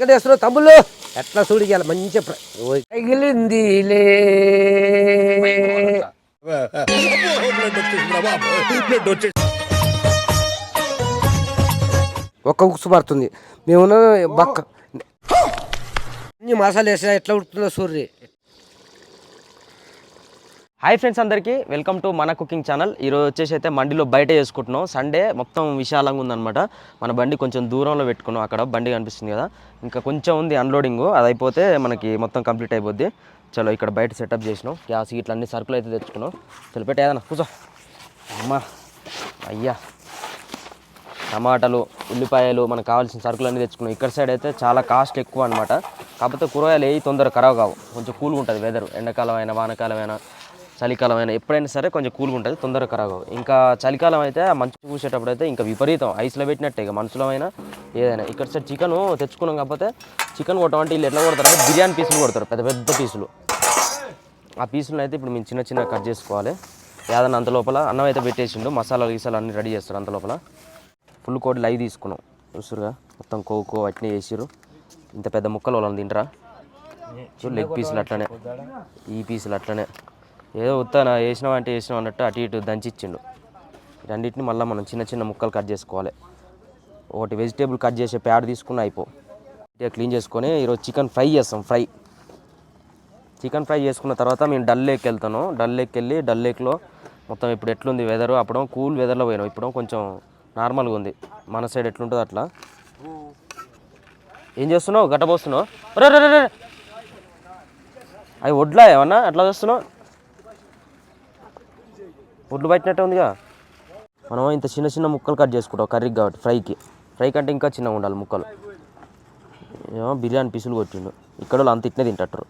వెంకటేశ్వర తమ్ముళ్ళు ఎట్లా చూడియాలి మంచి తగిలిందిలే ఒక్క ఉక్సు పడుతుంది. మేము బక్క అన్ని మసాలా వేసినా ఎట్లా ఉడుతుందో సూర్య హాయ్ ఫ్రెండ్స్ అందరికీ వెల్కమ్ టు మన కుకింగ్ ఛానల్ ఈరోజు వచ్చేసి అయితే మండిలో బయట చేసుకుంటున్నాం. సండే మొత్తం విశాలంగా ఉందన్నమాట. మన బండి కొంచెం దూరంలో పెట్టుకున్నాం. అక్కడ బండి కనిపిస్తుంది కదా. ఇంకా కొంచెం ఉంది అన్లోడింగ్ అది అయిపోతే మనకి మొత్తం కంప్లీట్ అయిపోద్ది. చలో ఇక్కడ బయట సెటప్ చేసినాం. గ్యాస్ ఇట్లా అన్ని సరుకులు అయితే తెచ్చుకున్నాం. చలో పెట్టే ఏదన్నా కూర్చో. అమ్మా అయ్యా. టమాటాలు ఉల్లిపాయలు మనకు కావాల్సిన సరుకులు అన్నీ తెచ్చుకున్నాం. ఇక్కడ సైడ్ అయితే చాలా కాస్ట్ ఎక్కువ అనమాట కాకపోతే కూరగాయలు ఏ తొందరగా ఖరాబ్ కావు. కొంచెం కూల్గా ఉంటుంది వెదర్ ఎండాకాలం అయినా వానకాలం అయినా చలికాలం అయినా ఎప్పుడైనా సరే కొంచెం కూల్గా ఉంటుంది తొందరగా ఖరాబ్ ఇంకా చలికాలం అయితే మంచు కూసేటప్పుడు అయితే ఇంకా విపరీతం. ఐస్లో పెట్టినట్టే ఇక మనుషులో అయినా ఏదైనా. ఇక్కడ సైడ్ చికెన్ తెచ్చుకున్నాం కాకపోతే చికెన్ కొట్టమంటే వీళ్ళు ఎట్లా కొడతారు అంటే బిర్యానీ పీసులు కొడతారు పెద్ద పెద్ద పీసులు. ఆ పీసులను అయితే ఇప్పుడు మేము చిన్న చిన్న కట్ చేసుకోవాలి. ఏదన్నా అంత లోపల అన్నం అయితే పెట్టేసిండు మసాలాలు గీసాలు అన్నీ రెడీ చేస్తారు అంత లోపల. ఫుల్ కోడి లైవ్ తీసుకున్నాం. చూస్తురుగా మొత్తం కోకో అట్నే వేసిరు ఇంత పెద్ద ముక్కలు వాళ్ళని తింటరా? లెగ్ పీసులు అట్లనే. ఈ పీసులు అట్లనే. ఏదో ఉత్తాన వేసినాం అంటే వేసినాం అన్నట్టు అటు ఇటు దంచిచ్చిండు. రెండింటిని మళ్ళీ మనం చిన్న చిన్న ముక్కలు కట్ చేసుకోవాలి. ఒకటి వెజిటేబుల్ కట్ చేసే ప్యాడ్ తీసుకుని అయిపో. క్లీన్ చేసుకొని ఈరోజు చికెన్ ఫ్రై చేస్తాం ఫ్రై. చికెన్ ఫ్రై చేసుకున్న తర్వాత మేము డల్ లేక్ వెళ్తాను డల్ లేక్ వెళ్ళి డల్ లేక్లో మొత్తం ఇప్పుడు ఎట్లుంది వెదర్ అప్పుడు కూల్ వెదర్లో పోయినాం. ఇప్పుడు కొంచెం నార్మల్గా ఉంది. మన సైడ్ ఎట్లుంటుంది అట్లా. ఏం చేస్తున్నావు? గట్టబోస్తున్నావు రే రే రే. అవి వడ్లా ఏమన్నా? అట్లా చేస్తున్నావు? వడ్లు పట్టినట్టే ఉందిగా. మనం ఇంత చిన్న చిన్న ముక్కలు కట్ చేసుకుంటాం కర్రీకి కాబట్టి ఫ్రైకి. ఫ్రై కంటే ఇంకా చిన్నగా ఉండాలి ముక్కలు. ఏమో బిర్యానీ పీసులు కొట్టిండు. ఇక్కడ వాళ్ళు అంత ఇట్నే తింటారు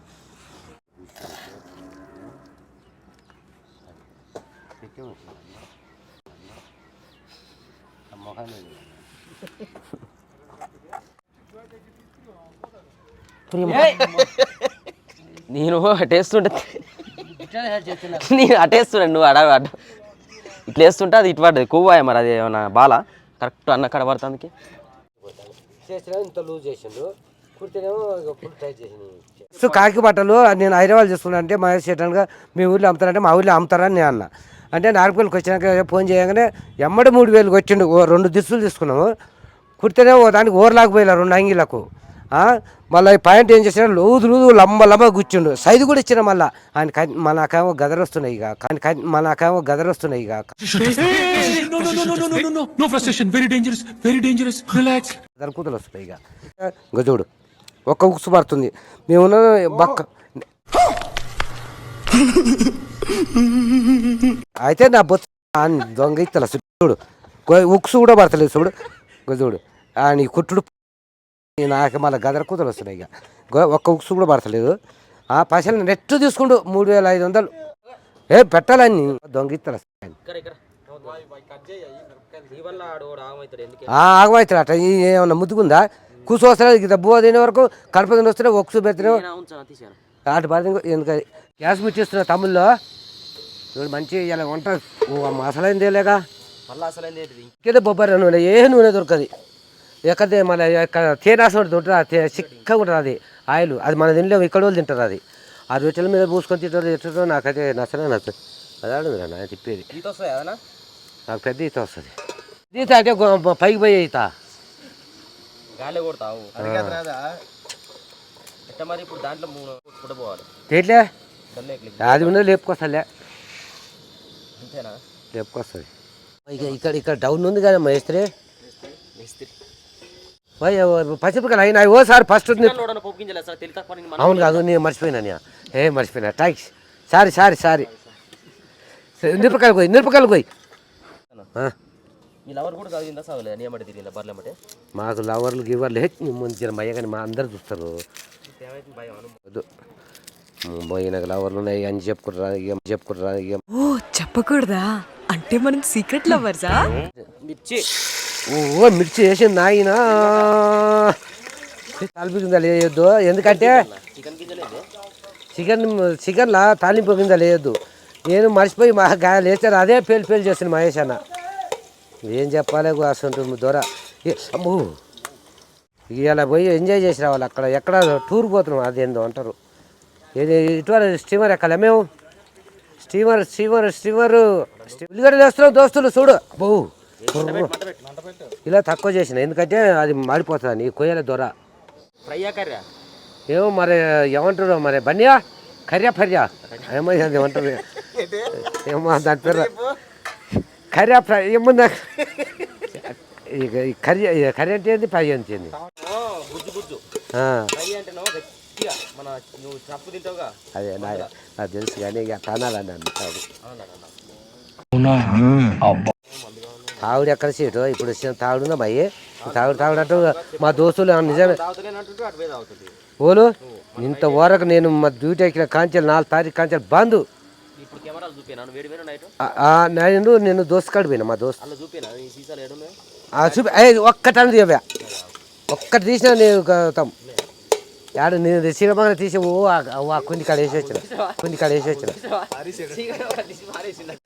నేను అటేస్తుంటే నేను అటేస్తున్నాను నువ్వు అడ అడ ఇట్లా వేస్తుంటే అది ఇటు పడ్డది కొవ్వాయ మరి అది ఏమన్నా బాల? కరెక్ట్ అన్న కడ పడుతుంది చేసిన ఇంత లూజ్ చేసిండు కుడితేనేమో ఫుల్ టైట్ చేసిండు సో కాకి బట్టలు నేను హైదరాబాద్ చేసుకున్నా అంటే మహేష్ చేయడానికి మీ ఊర్లో అమ్ముతారంటే మా ఊర్లో అమ్ముతారని నేను అన్న. అంటే నార్పల్లికి వచ్చినాక ఫోన్ చేయగానే ఎమ్మడి మూడు వేలు వచ్చిండు రెండు దుస్తులు తీసుకున్నాము. కుడితేనే ఓ దానికి ఓర్లాకపోయినా రెండు అంగిలకు మళ్ళీ పాయింట్ ఏం చేసినా లూదు లూదు లంబ లంబ కూర్చుండు. సైజు కూడా ఇచ్చిన మళ్ళా. ఆయన మనకేమో గదలు వస్తున్నాయి ఇక. మన మనకేమో గదలు వస్తున్నాయి కూతులు వస్తున్నాయి ఇక. గజోడు ఒక్క ఉక్స్ పడుతుంది. మేము బక్క. అయితే నా బొత్స దొంగ ఇస్తల చూడు. ఉక్సు కూడా పడతలేదు చూడు. గజోడు ఆయన కుట్టుడు నాకు మళ్ళీ గదర కూతలు వస్తున్నాయి ఇక. ఒక్క ఉక్సు కూడా పడతలేదు. ఆ పైసలు నెట్ తీసుకుండు మూడు వేల ఐదు వందలు. ఏ పెట్టాలని. దొంగ ఇత్తల ఆగమవుతాడు అట్ట. ఏమన్నా ముద్దుకుందా కూర్చో వస్తాడు ఇక బువ్వ తినే వరకు కడప తిని వస్తున్నాయి ఒక్సు పెడుతున్నావు. అటు ఎందుకు గ్యాస్ ముచ్చిస్తున్నా తమ్ముళ్ళు చూడు మంచి ఇలా వంట. లేక? మళ్ళీ అసలు ఏంటి ఇంకేదో బొబ్బరి నూనె ఏ నూనె దొరకదు? ఎక్కడే మన తేనాసం ఉంటుంది చిక్కగా ఉంటుంది అది ఆయిల్. అది మన తినలేము ఇక్కడ వాళ్ళు తింటారు అది. ఆ రొట్టెల మీద పూసుకొని తింటారు ఎట్టుందో నాకైతే నచ్చనే నచ్చదు. అదే అడుగురా నా చెప్పేది. ఈత వస్తుంది ఏదన్నా నాకు పెద్ద ఈత వస్తుంది. ఈత అంటే పైకి పోయే ఈత. అది ఉన్నది లేపుకొస్తాలే. లేపుకొస్తుంది. ఇక ఇక్కడ ఇక్కడ డౌన్ ఉంది కదా మేస్త్రి? మిస్త్రి. పసిపికలు అయినా ఓ సార్ ఫస్ట్ అవును కాదు నేను మర్చిపోయినా ఏ మర్చిపోయినా. Thanks sorry sorry sorry. నిరపకాయలు పోయి నిరపకాయలు పోయి మాకు లవర్లు గివర్లు మంచిగా భయ కానీ మా అందరు చూస్తారు. పోయి నాకు లవర్లు ఉన్నాయి అని చెప్పుకుంటారా ఏం చెప్పుకుంటారా ఏం ఓ చెప్పకూడదా? అంటే మనం సీక్రెట్ లవర్సా ఓ మిర్చి వేసింది నాయన. తాలింపు కింద లేయొద్దు ఎందుకంటే చికెన్ చికెన్లా తాలింపు కింద లేయొద్దు నేను మర్చిపోయి మా గాయాలు వేస్తారు అదే పేలు పేలు చేస్తాను మహేష్ అన్న. ఏం చెప్పాలి అసలు దొర. అమ్మో. ఇలా పోయి ఎంజాయ్ చేసి రావాలి అక్కడ. ఎక్కడ టూర్ పోతున్నాం అదేందో అంటారు. ఏది ఇటీవల స్టీమర్ ఎక్కాలి మేము? Steamer steamer steamer. ఉల్లిగడ్డలు వేస్తున్నాం దోస్తులు చూడు. బహు ఇలా తక్కువ చేసిన ఎందుకంటే అది మాడిపోతుంది నీ కొయ్యల దొర. ఫ్రై కర్రా ఏమో మరి ఏమంటారు మరి? బన్యా? కర్యా ఫర్యా ఏమో అది ఏమంటారు. ఏమో దాని పేరు కర్యా ఫ్రై ఏమో నాకు ఇక ఈ కర్రీ ఈ కర్రీ అంటే ఏంది? ఫ్రై అంటే ఏంది? అదే నాకు తెలుసు కానీ ఇక అంటాడు తాగుడు ఎక్కడ సీటు? ఇప్పుడు వచ్చిన తాగుడుందా మయ్యి తాగుడు తాగుడంటూ మా దోస్తులు నిజమే? ఓలు ఇంత వరకు నేను మా డ్యూటీ ఎక్కిన కాంచెలు నాలుగు తారీఖు కాంచెలు బంద్. నేను నేను దోస్తు కాడు పోయినా మా దోస్తు. అలా చూపినా? ఈ సీసాలు ఏడున్నాయి ఆ చూపి ఒక్కటని తీయవా. ఒక్కటి తీసినా నేను తం. యాడ నేను శ్రీరమంగా తీసి ఓ ఆ- ఆ కుండి కాడ వేసి వచ్చిన. కుండి కాడ వేసి వచ్చిన.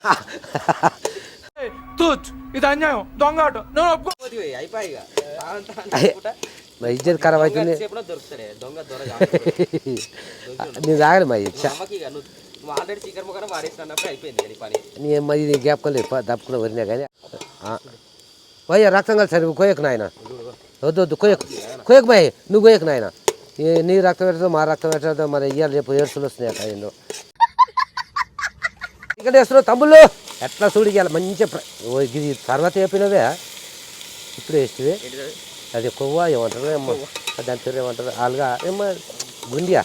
తూచ్ ఇది అన్యాయం దొంగ ఆట. నేను ఒప్పుకో. మా ఇజ్జత్ ఖరాబ్ అవుతుంది. నేను తాగలి మా ఇచ్చ అమ్మకి ఇక నువ్వు నువ్వు ఆల్రెడీ చీకర్ ముఖాన వాడేస్తున్నప్పుడు అయిపోయింది ఇక నీ పని. నీ మరి నీ జ్ఞాపకం లేదు దప్పుకున్న వరినా కానీ పోయా రక్తం కలిసి సరే కొయ్యకు నాయన. వద్దు వద్దు కొయ్యకు కొయ్యకు బాయ్ నువ్వు కొయ్యకు నాయన. నీ- రక్తం పెట్టదో మా రక్తం పెట్టదో మరి ఇయ్యాలి రేపు ఏడుసులు వస్తున్నాయి అక్కడ ఏందో ఇక్కడ వేస్తున్నావు తమ్ముళ్ళు. ఎట్లా చూడు ఇవాళ మంచిగా ప్ర- ఓ ఇది తర్వాత చెప్పినవే ఇప్పుడు వేస్తే అది? కొవ్వ ఏమంటారు? ఏమో దాని పేరు ఏమంటారు? ఆలుగా. ఏమో గుండియా.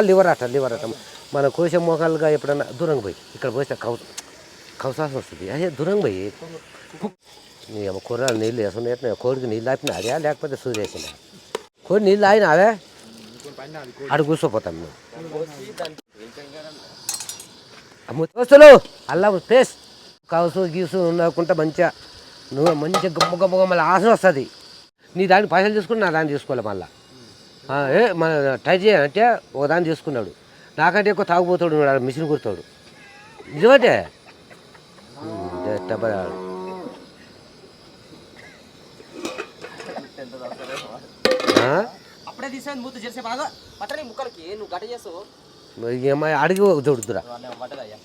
లివర్ అట లివర్ అట. మన కోశ మోకాలుగా ఎప్పుడన్నా దూరంగా పోయి ఇక్కడ పోస్తే కౌ కౌసాసం వస్తుంది. అదే దూరంగా పోయి. నీ అమ్మ కూరలు నీళ్ళు వేసుకుని కోడికి నీళ్ళు ఆపిన అదే లేకపోతే సూది వేసిందా కోడి నీళ్ళు ఆగిన అవే అడు కూర్చోపోతాం మేము. దోస్తులు అల్లా పేస్ కౌసు గీసు ఉండకుండా మంచిగా నువ్వు మంచిగా గొప్ప గొప్ప గమ్మల ఆశ వస్తుంది. నీ దాన్ని పైసలు తీసుకుని నా దాన్ని తీసుకోవాలి మళ్ళీ. ఏ మన ట్రై చేయాలంటే ఒక దాన్ని తీసుకున్నాడు. నాకంటే ఎక్కువ తాగుపోతాడు ఉన్నాడు, మిషన్ కుడతాడు నిజమంటే? డబ్బా అప్పుడే తీసాను మూత చేసే బాగా. పట్టని ముక్కలకి. నువ్వు గట చేసావు ఏమై అడిగి పట్టదయ్యా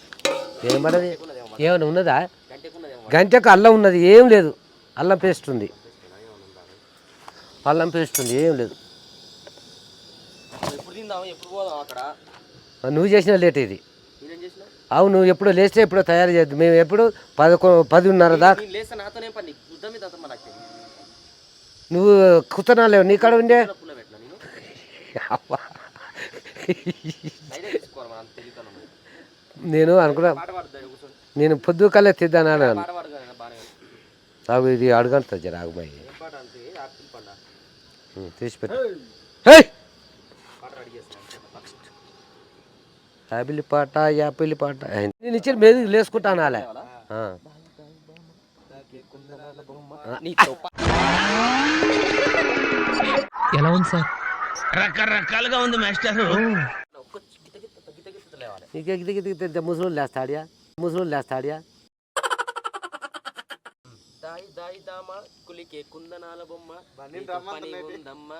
ఏమన్నది ఏమైనా ఉన్నదా? గంటకు అల్లం ఉన్నది ఏం లేదు. అల్లం పేస్ట్ ఉంది. అల్లం పేస్ట్ ఉంది ఏం లేదు. నువ్వు చేసిన లేట్ ఇది. అవును నువ్వు ఎప్పుడో లేస్తే ఎప్పుడో తయారు చేద్దాం మేము ఎప్పుడు పదకొ పదిన్నర దాకా. నువ్వు కుతనాలేవు నీ కాడ ఉండే? పెట్టినా నేను నేను అనుకున్నా నేను పొద్దు కల్లా తిద్దాను అన్నాను. ఇది అడగంటుంది జర ఆగుబాయి పాట యాపిల్ తీసి పెట్టు. పాట యాపిల్ పాట. నేను ఇచ్చిన మీద లేసుకుంటాను అలా ఎలా ఉంది సార్? రకరకాలుగా ఉంది మాస్టర్. ఒక్క గిత గిత గిత గిత లేవాలి నీకే గిది గిది గిది ముసలు లేస్తాడియా ముసలు లేస్తాడియా దాయి దాయి దామ కులికే కుందనాల బొమ్మ పని ఉందమ్మా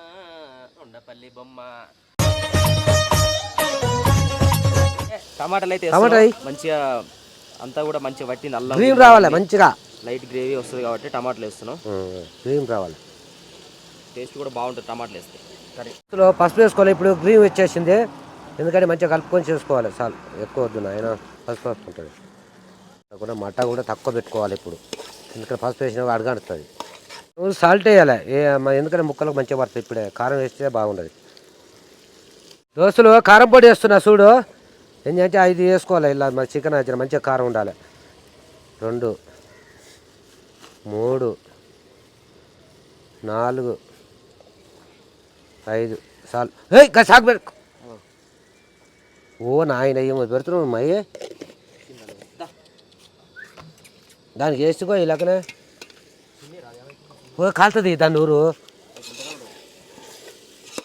ఉండపల్లి బొమ్మ. టమాటాలు అయితే టమాటా వేస్తున్నాం. వేయి. మంచిగా అంతా కూడా మంచిగా పట్టింది అల్లం క్రీమ్ రావాలి మంచిగా. లైట్ గ్రేవీ వస్తుంది కాబట్టి టమాటాలు వేస్తున్నాం. క్రీమ్ రావాలి. టేస్ట్ కూడా బాగుంటుంది టమాటాలు వేస్తే. కర్రీ ఇందులో పసుపు వేసుకోవాలి. ఇప్పుడు గ్రీన్ వచ్చేసింది. ఎందుకంటే మంచిగా కలుపుకొని చేసుకోవాలి. చాలు. ఎక్కువ వద్దు నాయన. పసుపు వేసుకుంటుంది కూడా మటా కూడా తక్కువ పెట్టుకోవాలి ఇప్పుడు. ఎందుకంటే పసుపు వేసినా అడగడుతుంది నువ్వు సాల్ట్ వేయాలి. ఏ ఎందుకంటే ముక్కలకు మంచిగా పడుతుంది ఇప్పుడే. కారం వేస్తే బాగుండదు. దోస్తులు కారం పొడి వేస్తున్నా చూడు. ఏంటంటే ఐదు వేసుకోవాలి. ఇలా మన చికెన్ వచ్చిన మంచిగా కారం ఉండాలి. రెండు మూడు నాలుగు ఐదు సాల్ ఏయ్గా సాగు పెట్టుకో. ఓ నాయన ఏమో పెడుతున్నావు మయ్యే. దానికి వేసుకో ఇలాగనే ఓ కాలుతుంది దాని నూరు.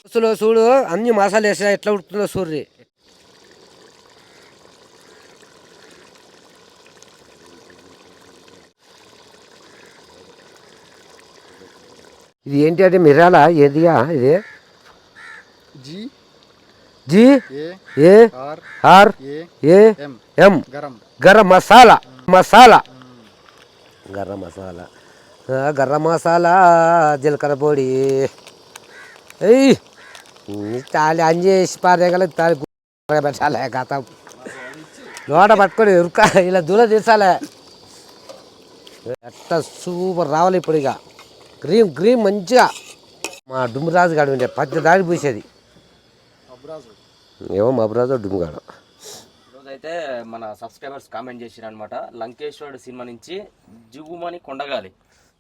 అసలు చూడు అన్ని మసాలా వేసా ఎట్లా ఉడుతుందో సూర్రి ఇది ఏంటి అంటే మిరాలా ఏదియా ఇది? జీ జీ ఏ ఆర్ ఏ ఎం గరం. మసాలా. మసాలా. గరం మసాలా. గరం మసాలా జీలకర్ర పొడి. ఎయ్ తాలి అంజేసి పారేగల తాలి పెట్టాలి కథ లోట పట్టుకొని ఉరుక ఇలా దూల తీసాలే. ఎట్ట సూపర్ రావాలి ఇప్పుడు ఇక గ్రీమ్ గ్రీమ్ మంచిగా. మా డుమ్రాజు గాడు ఉండే పచ్చ దాడి పూసేది. ఏమో మబ్రాజు డుమ్గాడు. ఈరోజైతే మన సబ్స్క్రైబర్స్ కామెంట్ చేసిరు అనమాట లంకేశ్వరుడు సినిమా నుంచి జుగుమని కొండగాలి.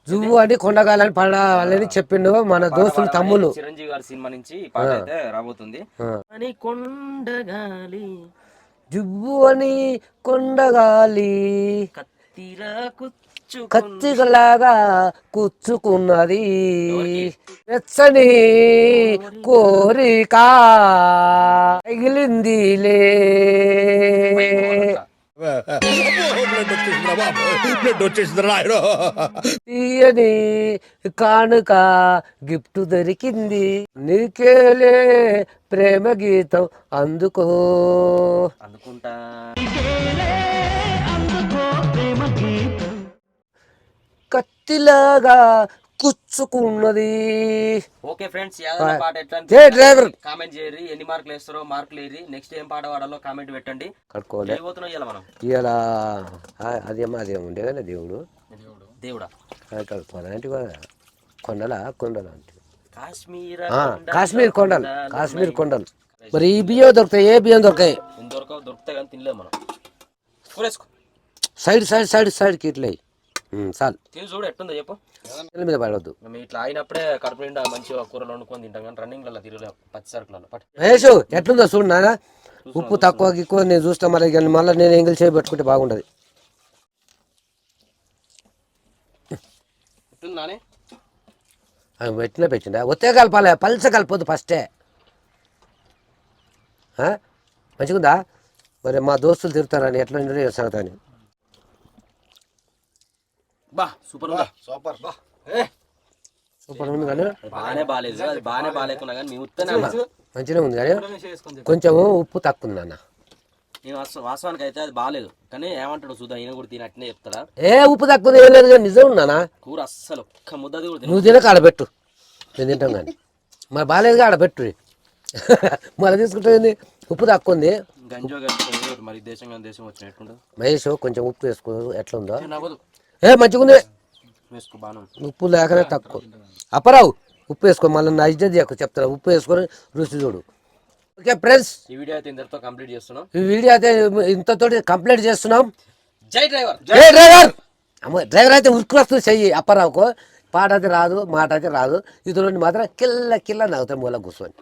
జువ్వు అంటే కొండగాలని పడాలని చెప్పిండు మన దోస్తులు తమ్ముళ్ళు చిరంజీవి గారి సినిమా నుంచి ఈ పాట అయితే రాబోతుంది. అని కొండగాలి. జువ్వు అని కొండగాలి. కత్తిరా కుచ్చు కత్తిలాగా కూర్చుకున్నది. వెచ్చని కోరిక తగిలిందిలే. తీయని కానుక గిఫ్ట్ దొరికింది. నీకేలే ప్రేమ గీతం అందుకో. అందుకుంటా. కత్తిలాగా కుచ్చుకున్నది. ఓకే ఫ్రెండ్స్ యాదవ పాట ఎట్లా డ్రైవర్. కామెంట్ చేయరి ఎన్ని మార్కులు వేస్తారో మార్కులు వేరి నెక్స్ట్ ఏం పాట పాడాలో కామెంట్ పెట్టండి. కట్టుకోలే వెళ్ళిపోతున్నాం ఇవాళ మనం. ఇలా అదేమో అదేమో ఉండే కదా దేవుడు. దేవుడా. అంటే కొండల? కొండల అంటే. కాశ్మీర కాశ్మీర్ కొండలు. కాశ్మీర్ కొండలు. మరి ఈ బియ్యం దొరుకుతాయి ఏ బియ్యం దొరకాయి ఎంతవరకు దొరుకుతాయి కానీ తినలేము మనం. సైడ్ సైడ్ సైడ్ సైడ్కి ఇట్లా. చాలు. తిని చూడు ఎట్టుందో చెప్పు. మీద పడవద్దు. మేము ఇట్లా అయినప్పుడే కడుపు నిండా మంచిగా కూరలు వండుకొని తింటాం కానీ రన్నింగ్లలో తిరగలేము పచ్చి సరుకులలో. పట్టు. మహేష్ ఎట్లుందో చూడు నాన్న. ఉప్పు తక్కువ ఎక్కువ నేను చూస్తా మళ్ళీ మళ్ళీ నేను ఎంగిల్ చేయి పెట్టుకుంటే బాగుండదు. అవి పెట్టినా పెట్టిండా? ఒత్తే కలపాలి పల్చ కలపొద్దు ఫస్టే? మంచిగుందా? మరి మా దోస్తులు తిరుగుతారని ఎట్లా ఉండో చేస్తాను బా సూపర్ ఉందా? సూపర్ సూపర్ ఉంది కానీ. బాగానే బాగాలేదు అది బాగానే బాగాలేకున్నా కానీ మేము ఉత్తనే అన్నా. మంచిగా ఉంది కానీ కొంచెం ఉప్పు తక్కువ ఉంది నాన్న. నేను వాస్తవ- వాస్తవానికి అయితే అది బాగాలేదు. కానీ ఏమంటాడు చూద్దాం ఈయన కూడా తినట్నే చెప్తాడా? ఏ ఉప్పు తక్కువ ఏం లేదు కానీ నిజం ఉన్నానా కూర అస్సలు ఒక్క ముద్దది కూడా నువ్వు తినక ఆడబెట్టు. నేను తింటాం కానీ. మరి బాగాలేదుగా ఆడబెట్టు. మళ్ళీ తీసుకుంటుంది ఉప్పు తక్కువ ఉంది. గంజో మరి దేశం దేశం వచ్చినట్టుండదు మహేష్ కొంచెం ఉప్పు వేసుకో ఎట్లా ఉందో. ఏ మంచిగా ఉంది. వేసుకో బాను ఉప్పు లేకనే తక్కువ. అప్పరావు ఉప్పు వేసుకో మళ్ళీ నా ఇజ్జత్ చేయకు చెప్తాను ఉప్పు వేసుకొని రుచి చూడు. ఓకే ఫ్రెండ్స్ ఈ వీడియో అయితే ఇంతటితో కంప్లీట్ చేస్తున్నాం. ఈ వీడియో అయితే ఇంతతోటి కంప్లీట్ చేస్తున్నాం. జై డ్రైవర్. ఏ డ్రైవర్. అమ్మ డ్రైవర్ అయితే ఉరుకులొస్తూ చెయ్యి అప్పరావుకు. పాట అయితే రాదు మాట అయితే రాదు. ఇతరుని మాత్రం కిల్ల కిల్ల నవ్వుతాం మూల కూర్చొని.